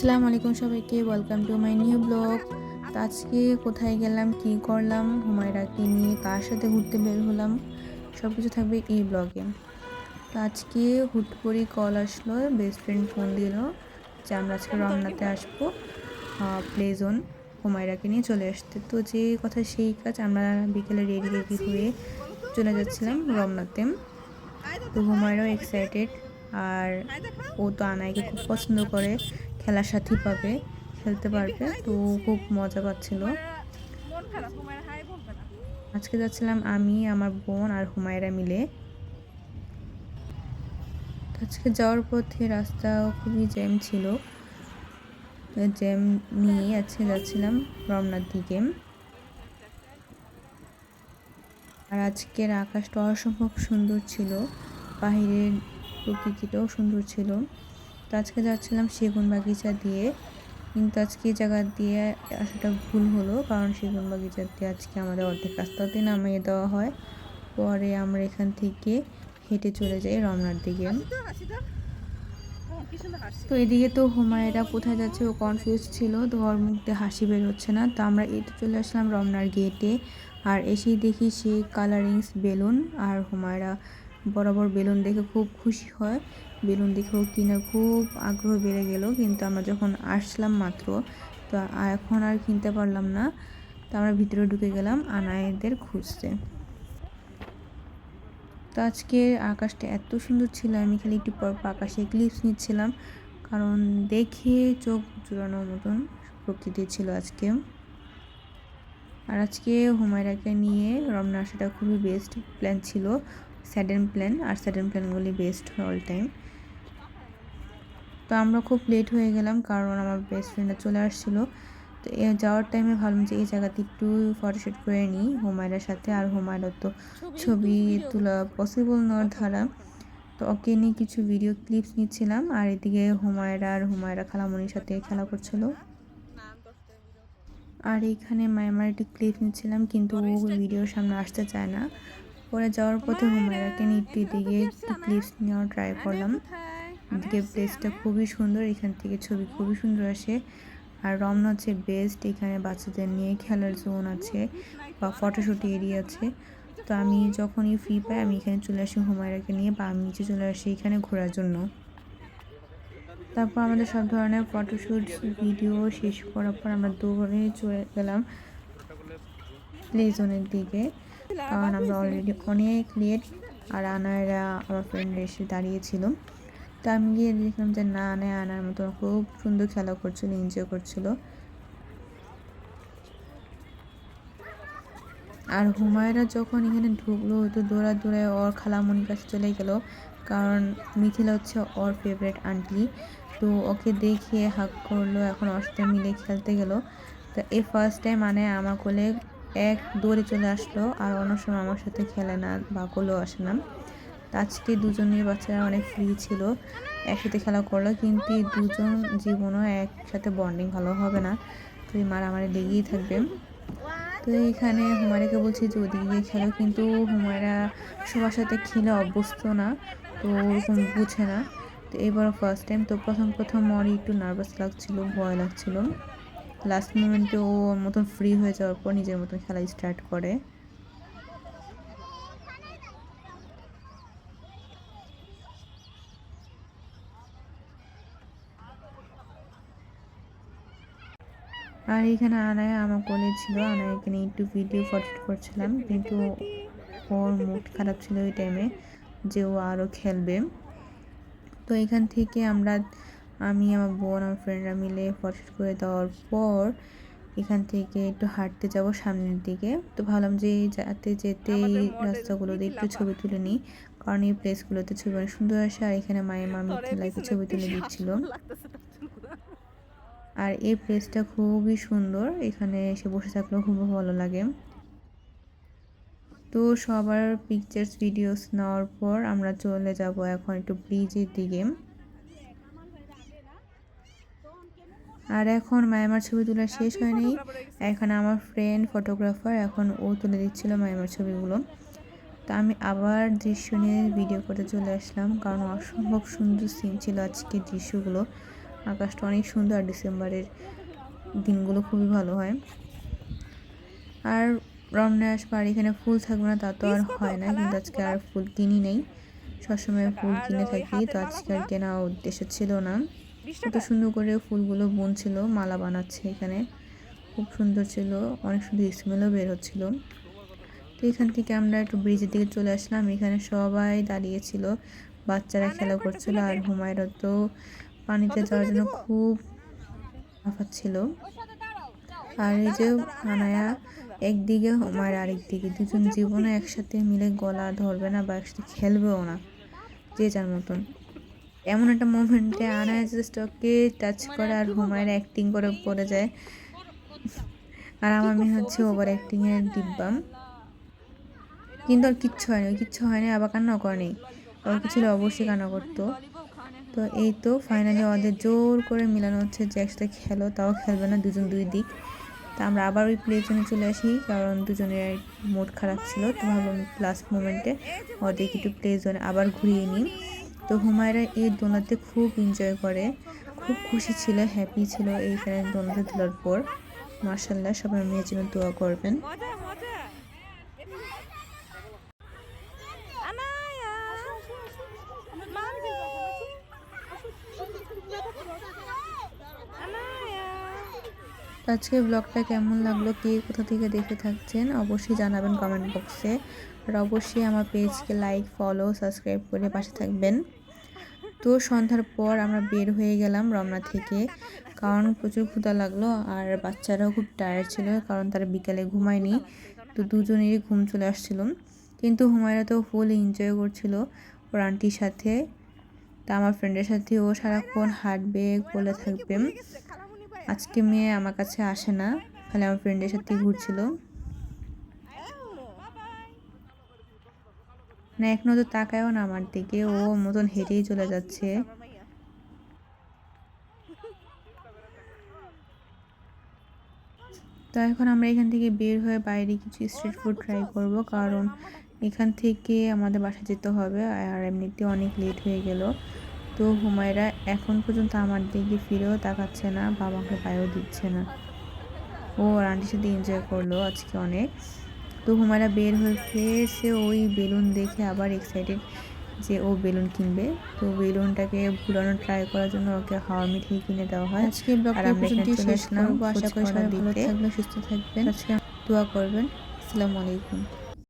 আসসালামু আলাইকুম সবাইকে welcome to my new blog তো আজকে কোথায় গেলাম, কি করলাম হুমায়রাকে নিয়ে কার সাথে ঘুরতে বের হলাম সব কিছু থাকবে এই ব্লগে তো আজকে হুট করে কল আসলো বেস্ট ফ্রেন্ড ফোন দিল, যে আমরা আজকে রমনাতে আসব প্লে জোন হুমায়রাকে নিয়ে চলে আসতে। তো যে কথা সেই কাজ, আমরা বিকেলে রেডি রেডি হয়ে চলে যাচ্ছিলাম রমনাতে। তো হুমায়রাও এক্সাইটেড আর ও তো আনাইকে খুব পছন্দ করে। খেলার সাথী পাবে, খেলতে পারবে। তো খুব মজা পাচ্ছিল। আজকে যাচ্ছিলাম আমি, আমার বোন আর হুমায়রা মিলে। আজকে যাওয়ার পথে রাস্তা খুবই জ্যাম ছিল। জ্যাম নিয়ে আজকে যাচ্ছিলাম রমনার দিকে। আর আজকের আকাশটা অসম্ভব সুন্দর ছিল। বাহিরের প্রকৃতিটাও সুন্দর ছিল। তো আজকে যাচ্ছিলাম সেগুন বাগিচা দিয়ে। কিন্তু আজকে এই জায়গা দিয়ে আসাটা ভুল হলো, কারণ সেগুন বাগিচা দিয়ে আজকে আমাদের অর্ধেক রাস্তাতে নামিয়ে দেওয়া হয়। পরে আমরা এখান থেকে হেঁটে চলে যাই রমনার দিকে। তো এদিকে তো হুমায়রা কোথায় যাচ্ছে ও কনফিউজ ছিল, তো ওর মুখ হাসি বের হচ্ছে না। তো আমরা এই তো চলে আসলাম রমনার গেটে আর এসেই দেখি সেই কালারিংস বেলুন, আর হুমায়রা বরাবর বেলুন দেখে খুব খুশি হয়। বেলুন দেখেও কিনা খুব আগ্রহ বেড়ে গেল, কিন্তু আমরা যখন আসলাম মাত্র, তো এখন আর কিনতে পারলাম না। তো আমরা ভিতরে ঢুকে গেলাম আনায়েদের খুঁজতে। তো আজকে আকাশটা এত সুন্দর ছিল, আমি খালি একটু পর আকাশে ক্লিপস নিচ্ছিলাম, কারণ দেখে চোখ জুড়ানোর মতন প্রকৃতি ছিল আজকে। আর আজকে হুমায়রাকে নিয়ে রমনা আসাটা খুবই বেস্ট প্ল্যান ছিল স্যাডেন প্ল্যান আর স্যাডেন প্ল্যানগুলি বেস্ট অল টাইম তো আমরা খুব লেট হয়ে গেলাম কারণ আমার বেস্ট ফ্রেন্ডরা চলে আসছিল। তো এ যাওয়ার টাইমে ভাবলাম যে এই জায়গাতে একটু ফটোশ্যুট করে নিই হুমায়রার সাথে আর হুমায়রার তো ছবি তোলা পসিবল নয় ধারা। তো ওকে নিয়ে কিছু ভিডিও ক্লিপস নিচ্ছিলাম আর এদিকে হুমায়রা আর হুমায়রা খালামণির সাথে খেলা করছিল। আর এইখানে মায়ামার একটি ক্লিপ নিচ্ছিলাম কিন্তু ও ভিডিওর সামনে আসতে চায় না। পরে যাওয়ার পথে হুমায়রাকে নিয়ে একটু দিকে ক্লিপস নেওয়ার ট্রাই করলাম। এদিকে প্লেসটা খুবই সুন্দর, এখান থেকে ছবি খুবই সুন্দর আসে। আর রমনা হচ্ছে বেস্ট এখানে বাচ্চাদের নিয়ে খেলার জোন আছে বা ফটোশ্যুট এরিয়া আছে। তো আমি যখনই ফ্রি পাই, আমি এখানে চলে আসি হুমায়রাকে নিয়ে বা আমি নিচে চলে আসি এখানে ঘোরার জন্য। তারপর আমাদের সব ধরনের ফটোশ্যুট ভিডিও শেষ করার পর আমরা দৌড়ে চলে গেলাম প্লে জোনের দিকে। কারণ আমরা অলরেডি অনেক লেট আর আনায়রা আমার ফ্রেন্ড এসে দাঁড়িয়েছিল। তো আমি গিয়ে দেখলাম যে, না আনায় আনার মতো খুব সুন্দর খেলা করছিল এনজয় করছিল। আর হুমায়রা যখন এখানে ঢুকলো, তো দৌড়া দৌড়ায় ওর খালামণির কাছে চলে গেল, কারণ মিথিলা হচ্ছে ওর ফেভারিট আন্টি তো ওকে দেখে হাক করল, এখন সাথে মিলে খেলতে গেল। তো এই ফার্স্ট টাইম মানে আমার কোলে এক দৌড়ে চলে আসলো, আর অন্য সময় আমার সাথে খেলে না, বা কোলেও আসে না। আজকে দুজনের বাচ্চারা অনেক ফ্রি ছিল, একসাথে খেলা করল, কিন্তু দুজন জীবনও একসাথে বন্ডিং ভালো হবে না। তো এই মারামারি লেগেই থাকবে। তো এখানে হুমায়রাকে বলছি যে ওদিকে গিয়ে খেলো, কিন্তু হুমায়রা সবার সাথে খেলে অভ্যস্ত না, তো ওরকম বুঝে না। তো এবার ফার্স্ট টাইম তো প্রথম প্রথম ওর একটু নার্ভাস লাগছিল, ভয় লাগছিল। লাস্ট মোমেন্টে ও মতন ফ্রি হয়ে যাওয়ার পর নিজের মতন খেলা স্টার্ট করে। আর এখানে আনায় আমার কোলে ছিল আনায় এখানে একটু ভিডিও ফটো করছিলাম কিন্তু ওর মুড খারাপ ছিল ওই টাইমে যে ও আরও খেলবে। তো এখান থেকে আমরা আমি আমার বোন আমার ফ্রেন্ডরা মিলে ফটো করে দেওয়ার পর এখান থেকে একটু হাঁটতে যাব সামনের দিকে। তো ভাবলাম যে যাতে যেতে এই রাস্তাগুলোতে একটু ছবি তুলে নিই কারণ এই প্লেসগুলোতে ছবি অনেক সুন্দর আসে আর এখানে মায়ের মা মিথ্যে লাইফে ছবি তুলে দিচ্ছিল। আর এই প্লেসটা খুবই সুন্দর। এখানে এসে বসে থাকলেও খুব ভালো লাগে। তো সবার পিকচার্স ভিডিওস নেওয়ার পর আমরা চলে যাব এখন একটু ব্রিজের দিকে। আর এখন মায়ামার ছবি তোলা শেষ হয়নি। এখন আমার ফ্রেন্ড ফটোগ্রাফার এখন ও তুলে দিচ্ছিল মায়ামার ছবিগুলো। তো আমি আবার দৃশ্য নিয়ে ভিডিও করতে চলে আসলাম, কারণ অসম্ভব সুন্দর সিন ছিল আজকে দৃশ্যগুলো। আকাশটা অনেক সুন্দর আর ডিসেম্বরের দিনগুলো খুবই ভালো হয়। আর রমনায় আসব আর এখানে ফুল থাকবে না তা তো আর হয় না। কিন্তু আজকে আর ফুল কিনি নেই। সবসময় ফুল কিনে থাকি। তো আজকে আর কেনা উদ্দেশ্য ছিল না। কত সুন্দর করে ফুলগুলো বুনছিল মালা বানাচ্ছে এখানে। খুব সুন্দর ছিল অনেক সুন্দর স্মেলও বের হচ্ছিল। তো এখান থেকে আমরা একটু ব্রিজের দিকে চলে আসলাম। এখানে সবাই দাঁড়িয়েছিল বাচ্চারা খেলা করছিল আর হুমায়রা তো পানিতে যাওয়ার জন্য খুব ছিল। আর এই যে আনায়া একদিকে হুমায়রা আরেক দিকে দুজন জীবনে একসাথে মিলে গলা ধরবে না বা একসাথে খেলবেও না যে যার মতন। এমন একটা মোমেন্টে আনায়া জাস্ট ওকে টাচ করে আর হুমায়রা অ্যাক্টিং করে পড়ে যায়। আর আমার মেয়ে হচ্ছে ওভার অ্যাক্টিংয়ের ডিব্বা। কিন্তু আর কিচ্ছু হয়নি কিচ্ছু হয়নি আবার কান্নাও করেনি। ওর কিছু অবশ্যই কান্না করতো। তো এই তো ফাইনালি ওদের জোর করে মিলানো হচ্ছে যে একসাথে খেলো, তাও খেলবে না, দুজন দুই দিক। তা আমরা আবার ওই প্লে জোনে চলে আসি, কারণ দুজনের মুড খারাপ ছিল, তো ভাবলাম লাস্ট মোমেন্টে ওদেরকে একটু প্লে জোনে আবার ঘুরিয়ে নিই। তো হুমায়রা এই দোলনাতে খুব এনজয় করে, খুব খুশি ছিল হ্যাপি ছিল এইখানে দোলনাতে তোলার পর। মার্শাল্লাহ সবাই মেয়ের জন্য দোয়া করবেন মজা মজা আনায়া মামি আনায়া তো আজকে ব্লগটা কেমন লাগল, কে কোথা থেকে দেখে থাকছেন অবশ্যই জানাবেন কমেন্ট বক্সে আর অবশ্যই আমার পেজকে লাইক ফলো সাবস্ক্রাইব করে পাশে থাকবেন। তো সন্ধ্যার পর আমরা বের হয়ে গেলাম রমনা থেকে। কারণ প্রচুর ক্ষুধা লাগল আর বাচ্চারাও খুব টায়ার্ড ছিল, কারণ তারা বিকালে ঘুমায়নি। তো দুজনেরই ঘুম চলে আসছিল। কিন্তু হুমায়রা তো ফুল এনজয় করছিল ওর আন্টির সাথে। তা আমার ফ্রেন্ডের সাথে ও সারাক্ষণ হাঁটবে, কোলে থাকবে। আজকে মেয়ে আমার কাছে আসে না, খালি আমার ফ্রেন্ডের সাথে ঘুরছিল। না এখনও তো তাকায়ও না আমার দিকে, ও মতন হেঁটেই চলে যাচ্ছে। তো এখন আমরা এখান থেকে বের হয়ে বাইরে কিছু স্ট্রিট ফুড ট্রাই করব, কারণ এখান থেকে আমাদের বাসা যেতে হবে, আর এমনিতে অনেক লেট হয়ে গেল। তো হুমায়রা এখন পর্যন্ত আমার দিকে ফিরেও তাকাচ্ছে না বাবাকে পায়েও দিচ্ছে না। ও আর আন্টির সাথে এনজয় করল আজকে অনেক। তো হুমায়রা বের হয়ে ফের সে ওই বেলুন দেখে আবার এক্সাইটেড যে ও বেলুন কিনবে। তো বেলুনটাকে ভুলানো ট্রাই করার জন্য ওকে হাওয়া মিঠিয়ে কিনে দেওয়া হয়। আজকে আর আমরা শেষ করব। আশা করি সবাই ভালো। থাকবেন, সুস্থ থাকবেন। আজকে দোয়া করবেন। আসসালামু আলাইকুম।